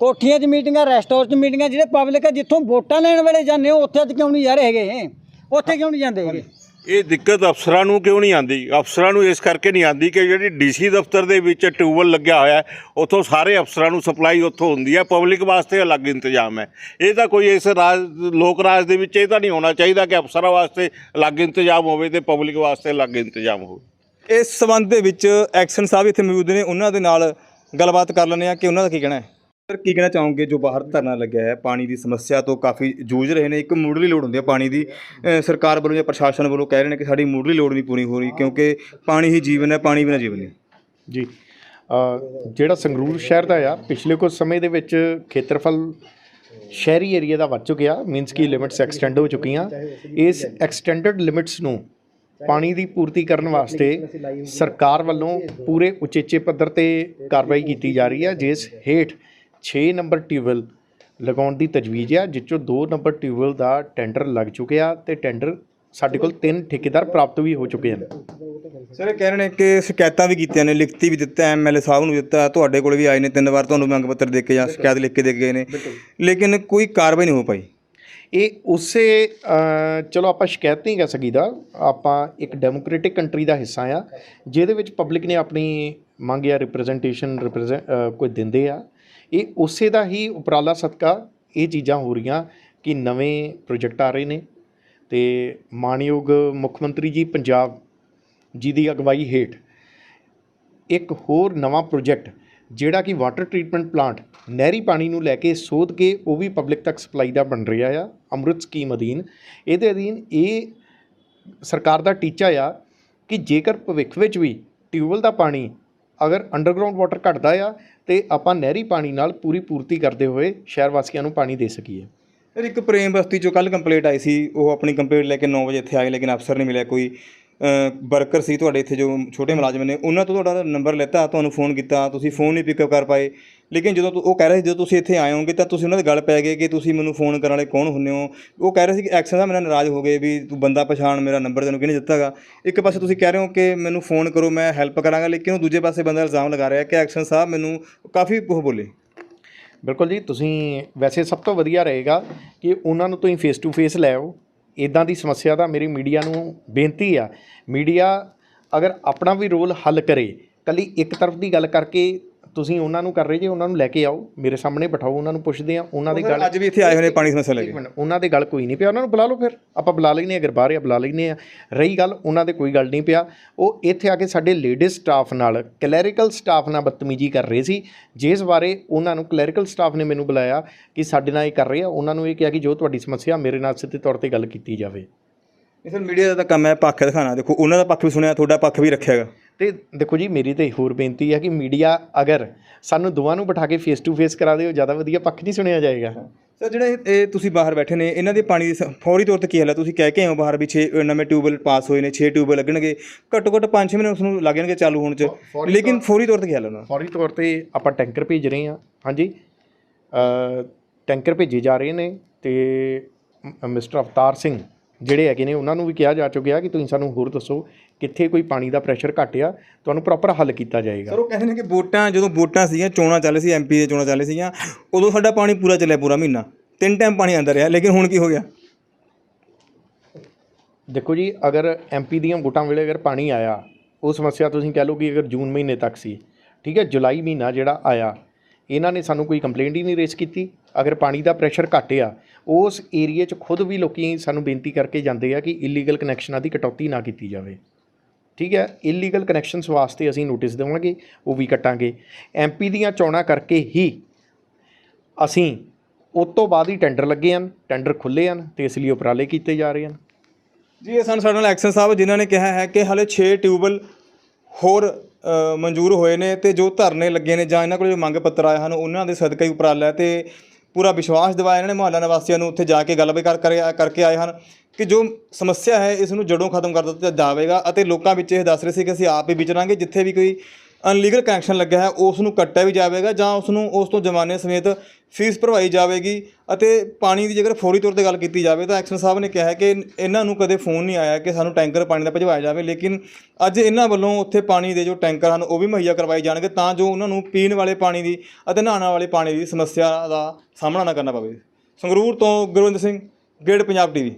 ਕੋਠੀਆਂ 'ਚ ਮੀਟਿੰਗਾਂ, ਰੈਸਟ ਹਾਊਸ 'ਚ ਮੀਟਿੰਗਾਂ, ਜਿਹੜੇ ਪਬਲਿਕ ਹੈ ਜਿੱਥੋਂ ਵੋਟਾਂ ਲੈਣ ਵੇਲੇ ਜਾਂਦੇ ਹੋ, ਉੱਥੇ ਅੱਜ ਕਿਉਂ ਨਹੀਂ ਜਾ ਰਹੇ ਹੈਗੇ? ਉੱਥੇ ਕਿਉਂ ਨਹੀਂ ਜਾਂਦੇ ਹੈਗੇ? ਇਹ ਦਿੱਕਤ ਅਫਸਰਾਂ ਨੂੰ ਕਿਉਂ ਨਹੀਂ ਆਂਦੀ ਅਫਸਰਾਂ ਨੂੰ ਇਸ ਕਰਕੇ ਨਹੀਂ ਆਂਦੀ ਕਿ ਜਿਹੜੀ ਡੀਸੀ ਦਫ਼ਤਰ ਦੇ ਵਿੱਚ ਟਿਊਬਲ ਲੱਗਿਆ ਹੋਇਆ ਉੱਥੋਂ ਸਾਰੇ ਅਫਸਰਾਂ ਨੂੰ ਸਪਲਾਈ ਉੱਥੋਂ ਹੁੰਦੀ ਹੈ, ਪਬਲਿਕ ਵਾਸਤੇ ਅਲੱਗ ਇੰਤਜ਼ਾਮ ਹੈ। ਇਹ ਤਾਂ ਕੋਈ ਇਸ ਰਾਜ, ਲੋਕ ਰਾਜ ਦੇ ਵਿੱਚ ਇਹ ਤਾਂ ਨਹੀਂ ਹੋਣਾ ਚਾਹੀਦਾ ਕਿ ਅਫਸਰਾਂ ਵਾਸਤੇ ਅਲੱਗ ਇੰਤਜ਼ਾਮ ਹੋਵੇ ਤੇ ਪਬਲਿਕ ਵਾਸਤੇ ਅਲੱਗ ਇੰਤਜ਼ਾਮ ਹੋਵੇ। ਇਸ ਸਬੰਧ ਦੇ ਵਿੱਚ ਐਕਸ਼ਨ ਸਾਹਿਬ ਇੱਥੇ ਮੌਜੂਦ ਨੇ ਉਹਨਾਂ ਦੇ ਨਾਲ ਗੱਲਬਾਤ ਕਰ ਲੈਂਦੇ ਆ ਕਿ ਉਹਨਾਂ ਦਾ ਕੀ ਕਹਿਣਾ ਹੈ? ਸਰ ਕੀ ਕਹਿਣਾ ਚਾਹੋਗੇ? ਜੋ ਬਾਹਰ ਧਰਨਾ ਲੱਗਿਆ ਹੈ ਪਾਣੀ ਦੀ ਸਮੱਸਿਆ ਤੋਂ ਕਾਫੀ ਜੂਝ ਰਹੇ ਨੇ ਇੱਕ ਮੁੱਢਲੀ ਲੋੜ ਹੁੰਦੀ ਹੈ ਪਾਣੀ ਦੀ। ਸਰਕਾਰ ਵੱਲੋਂ ਜਾਂ ਪ੍ਰਸ਼ਾਸਨ ਵੱਲੋਂ ਕਹਿ ਰਹੇ ਨੇ ਕਿ ਸਾਡੀ ਮੁੱਢਲੀ ਲੋੜ ਨਹੀਂ ਪੂਰੀ ਹੋ ਰਹੀ ਕਿਉਂਕਿ ਪਾਣੀ ਹੀ ਜੀਵਨ ਹੈ ਪਾਣੀ ਬਿਨਾਂ ਜੀਵਨ ਨਹੀਂ। ਜੀ ਅ, ਜਿਹੜਾ ਸੰਗਰੂਰ ਸ਼ਹਿਰ ਦਾ ਆ ਪਿਛਲੇ ਕੁਝ ਸਮੇਂ ਦੇ ਵਿੱਚ ਖੇਤਰਫਲ ਸ਼ਹਿਰੀ ਏਰੀਆ ਦਾ ਵੱਧ ਚੁੱਕਿਆ ਮੀਨਸ ਕੀ ਲਿਮਿਟਸ ਐਕਸਟੈਂਡ ਹੋ ਚੁੱਕੀਆਂ। ਇਸ ਐਕਸਟੈਂਡਡ ਲਿਮਿਟਸ ਨੂੰ ਪਾਣੀ ਦੀ ਪੂਰਤੀ ਕਰਨ ਵਾਸਤੇ ਸਰਕਾਰ ਵੱਲੋਂ ਪੂਰੇ ਉਚੇਚੇ ਪੱਧਰ ਤੇ ਕਾਰਵਾਈ ਕੀਤੀ ਜਾ ਰਹੀ ਹੈ ਜਿਸ ਹੇਠ 6 ਨੰਬਰ ਟਿਊਬਵੈੱਲ ਲਗਾਉਣ ਦੀ ਤਜਵੀਜ਼ ਹੈ ਜਿਸ ਚੋਂ 2 ਨੰਬਰ ਟਿਊਬਵੈੱਲ ਦਾ ਟੈਂਡਰ ਲੱਗ ਚੁੱਕਿਆ ਤੇ ਟੈਂਡਰ ਸਾਡੇ ਕੋਲ ਤਿੰਨ ਠੇਕੇਦਾਰ ਪ੍ਰਾਪਤ ਵੀ ਹੋ ਚੁੱਕੇ ਹਨ। ਸਰ ਇਹ ਕਹਿ ਰਹੇ ਨੇ ਕਿ ਸ਼ਿਕਾਇਤਾਂ ਵੀ ਕੀਤੀਆਂ ਨੇ ਲਿਖਤੀ ਵੀ ਦਿੱਤਾ ਐਮਐਲਏ ਸਾਹਿਬ ਨੂੰ ਦਿੱਤਾ ਤੁਹਾਡੇ ਕੋਲ ਵੀ ਆਏ ਨੇ ਤਿੰਨ ਵਾਰ ਤੁਹਾਨੂੰ ਮੰਗ ਪੱਤਰ ਦੇ ਕੇ ਜਾਂ ਸ਼ਿਕਾਇਤ ਲਿਖ ਕੇ ਦੇ ਗਏ ਨੇ। ਲੇਕਿਨ ਕੋਈ ਕਾਰਵਾਈ ਨਹੀਂ ਹੋ ਪਾਈ। ਇਹ ਉਸੇ ਚਲੋ ਆਪਾਂ ਸ਼ਿਕਾਇਤ ਨਹੀਂ ਕਰ ਸਕੀਦਾ, ਆਪਾਂ ਇੱਕ ਡੈਮੋਕ੍ਰੈਟਿਕ ਕੰਟਰੀ ਦਾ ਹਿੱਸਾ ਆ, ਜਿਹਦੇ ਵਿੱਚ ਪਬਲਿਕ ਨੇ ਆਪਣੀ ਮੰਗ ਜਾਂ ਰਿਪਰੈਜ਼ੈਂਟੇਸ਼ਨ ਕੋਈ ਦਿੰਦੇ ਆ। ਇਹ ਉਸੇ ਦਾ ਹੀ ਉਪਰਾਲਾ ਸਦਕਾ ਇਹ ਚੀਜ਼ਾਂ ਹੋ ਰਹੀਆਂ ਕਿ ਨਵੇਂ ਪ੍ਰੋਜੈਕਟ ਆ ਰਹੇ ਨੇ ਤੇ ਮਾਨਯੋਗ ਮੁੱਖ ਮੰਤਰੀ ਜੀ ਪੰਜਾਬ ਜੀ ਦੀ ਅਗਵਾਈ ਹੇਠ ਇੱਕ ਹੋਰ ਨਵਾਂ ਪ੍ਰੋਜੈਕਟ ਜਿਹੜਾ ਕਿ ਵਾਟਰ ਟ੍ਰੀਟਮੈਂਟ ਪਲਾਂਟ ਨਹਿਰੀ ਪਾਣੀ ਨੂੰ ਲੈ ਕੇ ਸੋਧ ਕੇ ਉਹ ਵੀ ਪਬਲਿਕ ਤੱਕ ਸਪਲਾਈ ਦਾ ਬਣ ਰਿਹਾ ਆ, ਅੰਮ੍ਰਿਤ ਸਕੀਮ ਅਧੀਨ। ਇਹਦੇ ਅਧੀਨ ਇਹ ਸਰਕਾਰ ਦਾ ਟੀਚਾ ਆ ਕਿ ਜੇਕਰ ਭਵਿੱਖ ਵਿੱਚ ਵੀ ਟਿਊਬਵੈੱਲ ਦਾ ਪਾਣੀ ਅਗਰ ਅੰਡਰਗਰਾਉਂਡ ਵਾਟਰ ਘਟਦਾ ਆ, ਤੇ ਆਪਾਂ ਨਹਿਰੀ ਪਾਣੀ ਨਾਲ ਪੂਰੀ ਪੂਰਤੀ ਕਰਦੇ ਹੋਏ ਸ਼ਹਿਰ ਵਾਸੀਆਂ ਨੂੰ ਪਾਣੀ ਦੇ ਸਕੀਏ। ਸਰ, ਇੱਕ ਪ੍ਰੇਮ ਬਸਤੀ ਚੋਂ ਕੱਲ ਕੰਪਲੇਂਟ ਆਈ ਸੀ, ਉਹ ਆਪਣੀ ਕੰਪਲੇਂਟ ਲੈ ਕੇ 9 ਵਜੇ ਇੱਥੇ ਆਏ, ਲੇਕਿਨ ਅਫਸਰ ਨਹੀਂ ਮਿਲਿਆ ਕੋਈ। ਵਰਕਰ ਸੀ ਤੁਹਾਡੇ ਇੱਥੇ ਜੋ ਛੋਟੇ ਮੁਲਾਜ਼ਮ ਨੇ, ਉਹਨਾਂ ਤੋਂ ਤੁਹਾਡਾ ਨੰਬਰ ਲੈਤਾ, ਤੁਹਾਨੂੰ ਫੋਨ ਕੀਤਾ, ਤੁਸੀਂ ਫੋਨ ਨਹੀਂ ਪਿਕਅਪ ਕਰ ਪਾਏ। ਲੇਕਿਨ ਜਦੋਂ ਉਹ ਕਹਿ ਰਹੇ ਸੀ, ਜਦੋਂ ਤੁਸੀਂ ਇੱਥੇ ਆਏ ਹੋਗੇ ਤਾਂ ਤੁਸੀਂ ਉਹਨਾਂ ਦੇ ਗੱਲ ਪੈ ਗਏ ਕਿ ਤੁਸੀਂ ਮੈਨੂੰ ਫੋਨ ਕਰਨ ਵਾਲੇ ਕੌਣ ਹੁੰਦੇ ਹੋ। ਉਹ ਕਹਿ ਰਹੇ ਸੀ ਕਿ ਐਕਸ਼ਨ ਦਾ ਮੇਰਾ ਨਾਰਾਜ਼ ਹੋ ਗਏ ਵੀ ਤੂੰ ਬੰਦਾ ਪਛਾਣ, ਮੇਰਾ ਨੰਬਰ ਤੈਨੂੰ ਕਿਹਨੇ ਦਿੱਤਾਗਾ? ਇੱਕ ਪਾਸੇ ਤੁਸੀਂ ਕਹਿ ਰਹੇ ਹੋ ਕਿ ਮੈਨੂੰ ਫੋਨ ਕਰੋ, ਮੈਂ ਹੈਲਪ ਕਰਾਂਗਾ, ਲੇਕਿਨ ਉਹ ਦੂਜੇ ਪਾਸੇ ਬੰਦਾ ਇਲਜ਼ਾਮ ਲਗਾ ਰਿਹਾ ਕਿ ਐਕਸ਼ਨ ਸਾਹਿਬ ਮੈਨੂੰ ਕਾਫੀ ਉਹ ਬੋਲੇ। ਬਿਲਕੁਲ ਜੀ, ਤੁਸੀਂ ਵੈਸੇ ਸਭ ਤੋਂ ਵਧੀਆ ਰਹੇਗਾ ਕਿ ਉਹਨਾਂ ਨੂੰ ਤੁਸੀਂ ਫੇਸ ਟੂ ਫੇਸ ਲੈ ਆਓ। ਇਦਾਂ ਦੀ ਸਮੱਸਿਆ ਦਾ ਮੇਰੀ ਮੀਡੀਆ ਨੂੰ ਬੇਨਤੀ ਆ। ਮੀਡੀਆ ਅਗਰ ਆਪਣਾ ਵੀ ਰੋਲ ਹੱਲ ਕਰੇ, ਕੱਲੀ ਇੱਕ ਤਰਫ ਦੀ ਗੱਲ ਕਰਕੇ ਤੁਸੀਂ ਉਹਨਾਂ ਨੂੰ ਕਰ ਰਹੇ ਜੇ ਉਹਨਾਂ ਨੂੰ ਲੈ ਕੇ ਆਓ ਮੇਰੇ ਸਾਹਮਣੇ ਬਿਠਾਓ ਉਹਨਾਂ ਨੂੰ ਪੁੱਛਦੇ ਆ ਉਹਨਾਂ ਦੀ ਗੱਲ ਅੱਜ ਵੀ ਇੱਥੇ ਆਏ ਹੋਏ ਨੇ ਪਾਣੀ ਸਮੱਸਿਆ ਲੈ ਕੇ। ਉਹਨਾਂ ਦੇ ਗੱਲ ਕੋਈ ਨਹੀਂ ਪਿਆ ਉਹਨਾਂ ਨੂੰ ਬੁਲਾ ਲਓ ਫਿਰ। ਆਪਾਂ ਬੁਲਾ ਲੈਨੇ ਅਗਰ ਬਾਹਰ ਆ ਬੁਲਾ ਲੈਨੇ ਆ ਰਹੀ ਗੱਲ ਉਹਨਾਂ ਦੇ ਕੋਈ ਗੱਲ ਨਹੀਂ ਪਿਆ। ਉਹ ਇੱਥੇ ਆ ਕੇ ਸਾਡੇ ਲੇਡੀਜ਼ ਸਟਾਫ ਨਾਲ ਕਲੈਰੀਕਲ ਸਟਾਫ ਨਾਲ ਬਦਤਮੀਜੀ ਕਰ ਰਹੇ ਸੀ। ਜਿਸ ਬਾਰੇ ਉਹਨਾਂ ਨੂੰ ਕਲੈਰੀਕਲ ਸਟਾਫ ਨੇ ਮੈਨੂੰ ਬੁਲਾਇਆ ਕਿ ਸਾਡੇ ਨਾਲ ਇਹ ਕਰ ਰਹੇ ਆ। ਉਹਨਾਂ ਨੂੰ ਇਹ ਕਿਹਾ ਕਿ ਜੋ ਤੁਹਾਡੀ ਸਮੱਸਿਆ ਮੇਰੇ ਨਾਲ ਸਿੱਧੇ ਤੌਰ ਤੇ ਗੱਲ ਕੀਤੀ ਜਾਵੇ। ਇਹ ਸਰ ਮੀਡੀਆ ਦਾ ਕੰਮ ਹੈ ਪੱਖ ਦਿਖਾਣਾ ਦੇਖੋ ਉਹਨਾਂ ਦਾ ਪੱਖ ਵੀ ਸੁਣਿਆ ਤੁਹਾਡਾ ਪੱਖ ਵੀ ਰੱਖਿਆਗਾ ਤੇ ਦੇਖੋ ਜੀ ਮੇਰੀ ਤੇ ਹੋਰ ਬੇਨਤੀ ਹੈ ਕਿ ਮੀਡੀਆ ਅਗਰ ਸਾਨੂੰ ਦੋਵਾਂ ਨੂੰ ਬਿਠਾ ਕੇ ਫੇਸ ਟੂ ਫੇਸ ਕਰਾ ਦਿਓ ਜ਼ਿਆਦਾ ਵਧੀਆ ਪੱਖ ਨਹੀਂ ਸੁਣਿਆ ਜਾਏਗਾ। ਸਰ ਜਿਹੜੇ ਇਹ- ਤੁਸੀਂ ਬਾਹਰ ਬੈਠੇ ਨੇ ਇਹਨਾਂ ਦੇ ਪਾਣੀ ਦੀ ਸ- ਫੌਰੀ ਤੌਰ ਤੇ ਕੀ ਹਾਲ ਹੈ? ਤੁਸੀਂ ਕਹਿ ਕੇ ਆਏ ਹੋ ਬਾਹਰ ਵੀ 6 ਨਵੇਂ ਟਿਊਬਵੈਲ ਪਾਸ ਹੋਏ ਨੇ 6 ਟਿਊਬਵੈਲ ਲੱਗਣਗੇ। ਘੱਟੋ ਘੱਟ 5-6 ਮਹੀਨੇ ਉਸ ਨੂੰ ਲੱਗ ਜਾਣਗੇ ਚਾਲੂ ਹੋਣ ਚ। ਲੇਕਿਨ ਫੌਰੀ ਤੌਰ ਤੇ ਕੀ ਹਾਲ ਹੈ ਉਹਨਾਂ ਦਾ? ਫੌਰੀ ਤੌਰ ਤੇ ਆਪਾਂ ਟੈਂਕਰ ਭੇਜ ਰਹੇ ਹਾਂ। ਹਾਂਜੀ। ਅ, ਟੈਂਕਰ ਭੇਜੇ ਜਾ ਰਹੇ ਨੇ ਤੇ ਮਿਸਟਰ ਅਵਤਾਰ ਸਿੰਘ ਜਿਹੜੇ ਹੈਗੇ ਨੇ ਉਹਨਾਂ ਨੂੰ ਵੀ ਕਿਹਾ ਜਾ ਚੁੱਕਿਆ ਕਿ ਤੁਸੀਂ ਸਾਨੂੰ ਹੋਰ ਦੱਸੋ ਕਿੱਥੇ ਕੋਈ ਪਾਣੀ ਦਾ ਪ੍ਰੈਸ਼ਰ ਘੱਟ ਆ ਤੁਹਾਨੂੰ ਪ੍ਰੋਪਰ ਹੱਲ ਕੀਤਾ ਜਾਏਗਾ। ਸਰ ਉਹ ਕਹਿੰਦੇ ਨੇ ਕਿ ਵੋਟਾਂ ਜਦੋਂ ਵੋਟਾਂ ਸੀਗੀਆਂ ਚੋਣਾਂ ਚੱਲ ਸੀ ਐਮਪੀ ਦੀਆਂ ਚੋਣਾਂ ਚੱਲ ਸੀਗੀਆਂ ਉਦੋਂ ਸਾਡਾ ਪਾਣੀ ਪੂਰਾ ਚੱਲਿਆ ਪੂਰਾ ਮਹੀਨਾ। ਤਿੰਨ ਟਾਈਮ ਪਾਣੀ ਆਂਦਾ ਰਿਹਾ ਲੇਕਿਨ ਹੁਣ ਕੀ ਹੋ ਗਿਆ? ਦੇਖੋ ਜੀ ਅਗਰ ਐਮਪੀ ਦੀਆਂ ਵੋਟਾਂ ਵੇਲੇ ਅਗਰ ਪਾਣੀ ਆਇਆ ਉਹ ਸਮੱਸਿਆ ਤੁਸੀਂ ਕਹਿ ਲਓ ਕਿ ਅਗਰ ਜੂਨ ਮਹੀਨੇ ਤੱਕ ਸੀ ਠੀਕ ਹੈ ਜੁਲਾਈ ਮਹੀਨਾ ਜਿਹੜਾ ਆਇਆ ਇਹਨਾਂ ਨੇ ਸਾਨੂੰ ਕੋਈ ਕੰਪਲੇਂਟ ਹੀ ਨਹੀਂ ਰੇਸ ਕੀਤੀ। ਅਗਰ ਪਾਣੀ ਦਾ ਪ੍ਰੈਸ਼ਰ ਘੱਟ ਆ, ਉਸ ਏਰੀਏ 'ਚ ਖੁਦ ਵੀ ਲੋਕੀ ਸਾਨੂੰ ਬੇਨਤੀ ਕਰਕੇ ਜਾਂਦੇ ਆ ਕਿ ਇਲੀਗਲ ਕਨੈਕਸ਼ਨਾਂ ਦੀ ਕਟੌਤੀ ਨਾ ਕੀਤੀ ਜਾਵੇ। ਠੀਕ ਹੈ? ਇਲੀਗਲ ਕਨੈਕਸ਼ਨਸ ਵਾਸਤੇ ਅਸੀਂ ਨੋਟਿਸ ਦੇਵਾਂਗੇ, ਉਹ ਵੀ ਕੱਟਾਂਗੇ। ਐਮਪੀ ਦੀਆਂ ਚੋਣਾਂ ਕਰਕੇ ਹੀ ਅਸੀਂ ਉਸ ਤੋਂ ਬਾਅਦ ਹੀ ਟੈਂਡਰ ਲੱਗੇ ਹਨ ਟੈਂਡਰ ਖੁੱਲੇ ਹਨ ਤੇ ਇਸ ਲਈ ਉਪਰਾਲੇ ਕੀਤੇ ਜਾ ਰਹੇ ਹਨ। ਜੀ, ਇਹ ਸਨ ਸਾਡੇ ਨਾਲ ਐਕਸ਼ਨ ਸਾਹਿਬ, ਜਿਨ੍ਹਾਂ ਨੇ ਕਿਹਾ ਹੈ ਕਿ ਹਾਲੇ 6 ਟਿਊਬਲ ਹੋਰ ਮਨਜ਼ੂਰ ਹੋਏ ਨੇ ਤੇ ਜੋ ਧਰਨੇ ਲੱਗੇ ਨੇ ਜਾਂ ਇਹਨਾਂ ਕੋਲ ਜੋ ਮੰਗ ਪੱਤਰ ਆਏ ਹਨ, ਉਹਨਾਂ ਦੇ ਸਦਕਾ ਹੀ ਉਪਰਾਲਾ ਤੇ ਪੂਰਾ ਵਿਸ਼ਵਾਸ ਦਿਵਾਇਆ ਇਹਨਾਂ ਨੇ ਮੁਹੱਲਾ ਨਿਵਾਸੀਆਂ ਨੂੰ ਉੱਥੇ ਜਾ ਕੇ ਗੱਲਬਾਤ ਕਰ ਕਰਕੇ ਆਏ ਹਨ ਕਿ ਜੋ ਸਮੱਸਿਆ ਹੈ ਇਸ ਨੂੰ ਜੜੋਂ ਖਤਮ ਕਰ ਦਿੱਤਾ ਜਾਵੇਗਾ ਅਤੇ ਲੋਕਾਂ ਵਿੱਚ ਇਹ ਦੱਸ ਰਹੇ ਸੀ ਕਿ ਅਸੀਂ ਆਪ ਹੀ ਵਿਚਰਾਂਗੇ ਜਿੱਥੇ ਵੀ ਕੋਈ ਅਨਲੀਗਲ ਕਨੈਕਸ਼ਨ ਲੱਗਾ ਹੈ, ਉਸ ਨੂੰ ਕੱਟਿਆ ਵੀ ਜਾਵੇਗਾ ਜਾਂ ਉਸ ਨੂੰ ਉਸ ਤੋਂ ਜਮਾਨੇ ਸਮੇਤ ਫੀਸ ਭਰਵਾਈ ਜਾਵੇਗੀ ਅਤੇ ਪਾਣੀ ਦੀ ਜੇਕਰ ਫੌਰੀ ਤੌਰ ਤੇ ਗੱਲ ਕੀਤੀ ਜਾਵੇ ਤਾਂ ਐਕਸ਼ਨ ਸਾਹਿਬ ਨੇ ਕਿਹਾ ਹੈ ਕਿ ਇਹਨਾਂ ਨੂੰ ਕਦੇ ਫੋਨ ਨਹੀਂ ਆਇਆ ਕਿ ਸਾਨੂੰ ਟੈਂਕਰ ਪਾਣੀ ਦਾ ਭਜਵਾਇਆ ਜਾਵੇ, ਲੇਕਿਨ ਅੱਜ ਇਹਨਾਂ ਵੱਲੋਂ ਉੱਥੇ ਪਾਣੀ ਦੇ ਜੋ ਟੈਂਕਰ ਹਨ ਉਹ ਵੀ ਮੁਹੱਈਆ ਕਰਵਾਏ ਜਾਣਗੇ ਤਾਂ ਜੋ ਉਹਨਾਂ ਨੂੰ ਪੀਣ ਵਾਲੇ ਪਾਣੀ ਦੀ ਅਤੇ ਨਹਾਉਣ ਵਾਲੇ ਪਾਣੀ ਦੀ ਸਮੱਸਿਆ ਦਾ ਸਾਹਮਣਾ ਨਾ ਕਰਨਾ ਪਵੇ। ਸੰਗਰੂਰ ਤੋਂ ਗੁਰਵਿੰਦ ਸਿੰਘ ਗ੍ਰੇਡ ਪੰਜਾਬ ਟੀਵੀ।